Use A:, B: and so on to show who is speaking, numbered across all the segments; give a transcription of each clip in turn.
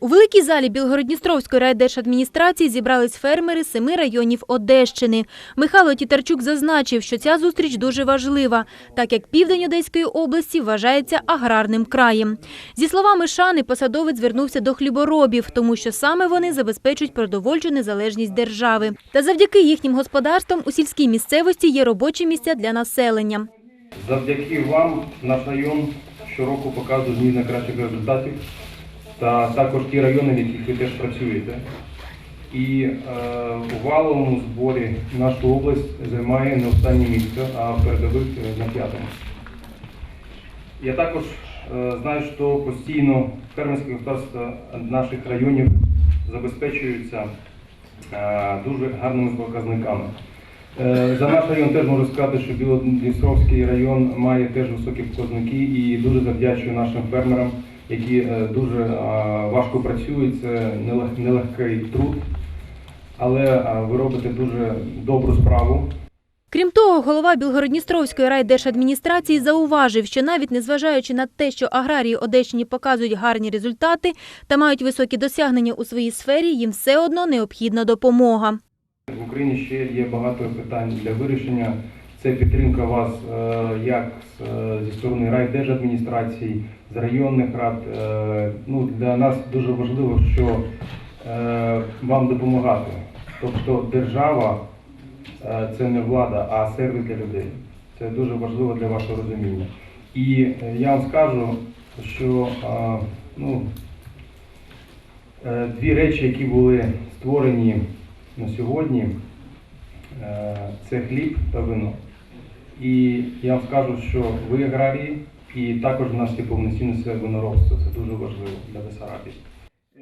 A: У великій залі Білгородністровської райдержадміністрації зібрались фермери семи районів Одещини. Михайло Тітарчук зазначив, що ця зустріч дуже важлива, так як південь Одеської області вважається аграрним краєм. Зі словами Шани, посадовець звернувся до хліборобів, тому що саме вони забезпечують продовольчу незалежність держави. Та завдяки їхнім господарствам у сільській місцевості є робочі місця для населення.
B: Завдяки вам наш район щороку показує зміни кращих результатів та також ті райони, в яких ви теж працюєте. І е, у валовому зборі наша область займає не останнє місце, а в передових е, на п'ятому. Я також е, знаю, що постійно фермерські господарства наших районів забезпечуються е, дуже гарними показниками. Е, За наш район теж можу сказати, що Білодністровський район має теж високі показники і дуже завдячую нашим фермерам, які е, дуже е, важко працюють. Це нелег- нелегкий труд, але е, ви робите дуже добру справу.
A: Крім того, голова Білгородністровської райдержадміністрації зауважив, що навіть незважаючи на те, що аграрії Одещині показують гарні результати та мають високі досягнення у своїй сфері, їм все одно необхідна допомога.
B: В Україні ще є багато питань для вирішення. Це підтримка вас е, як е, зі сторони райдержадміністрації, з районних рад. Е, Ну, для нас дуже важливо, що вам допомагати. Тобто держава це не влада, а сервіс для людей. Це дуже важливо для вашого розуміння. І я вам скажу, що ну, дві речі, які були створені на сьогодні, це хліб та вино. І я вам скажу, що ви аграрії, і також в нас є повноцінне це виноробство. Це дуже важливо для Бесарабії.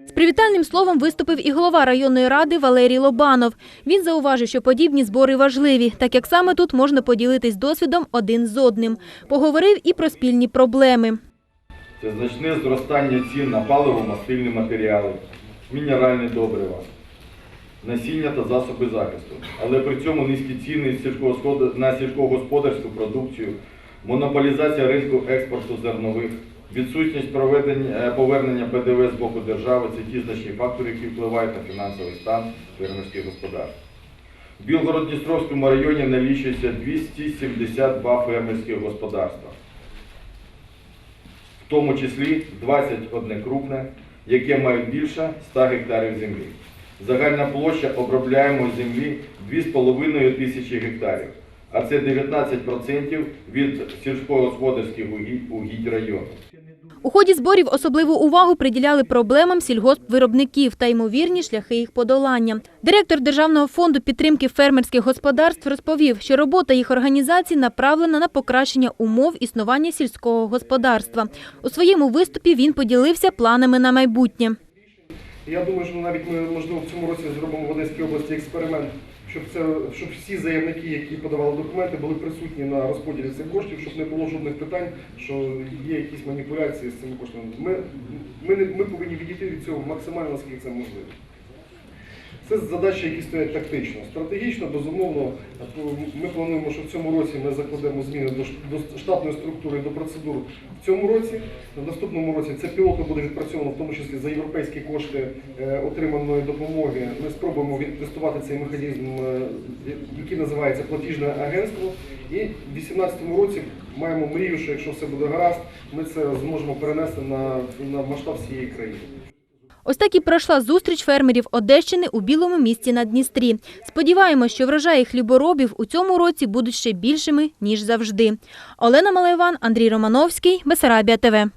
A: З привітальним словом виступив і голова районної ради Валерій Лобанов. Він зауважив, що подібні збори важливі, так як саме тут можна поділитись досвідом один з одним. Поговорив і про спільні проблеми.
C: Це значне зростання цін на паливо-мастильні матеріали, мінеральні добрива, насіння та засоби захисту. Але при цьому низькі ціни на сільськогосподарську продукцію, монополізація ринку експорту зернових, відсутність е, повернення ПДВ з боку держави це ті значні фактори, які впливають на фінансовий стан фермерських господарств. В Білгород-Дністровському районі налічується 272 фермерських господарства в тому числі 21 крупне, яке має більше 100 гектарів землі. Загальна площа обробляємої землі 2,5 тисячі гектарів, а це 19% від сільськогосподарських угідь, району.
A: У ході зборів особливу увагу приділяли проблемам сільгоспвиробників та ймовірні шляхи їх подолання. Директор Державного фонду підтримки фермерських господарств розповів, що робота їх організацій направлена на покращення умов існування сільського господарства. У своєму виступі він поділився планами на майбутнє.
D: Я думаю, що навіть ми можливо в цьому році зробимо в Одеській області експеримент, щоб це щоб всі заявники, які подавали документи, були присутні на розподілі цих коштів, щоб не було жодних питань, що є якісь маніпуляції з цими коштами. Ми, ми, ми повинні відійти від цього максимально наскільки це можливо. Це задачі, які стоять тактично. Стратегічно, безумовно, ми плануємо, що в цьому році ми закладемо зміни до штатної структури, до процедур в цьому році. В наступному році це пілотно буде відпрацьовано, в тому числі за європейські кошти е, отриманої допомоги. Ми спробуємо відтестувати цей механізм, е, який називається платіжне агентство. І в 2018 році маємо мрію, що якщо все буде гаразд, ми це зможемо перенести на, на масштаб всієї країни.
A: Ось так і пройшла зустріч фермерів Одещини у Білому місті на Дністрі. Сподіваємось, що врожаї хліборобів у цьому році будуть ще більшими, ніж завжди. Олена Малайван, Андрій Романовський, Бесарабія ТВ.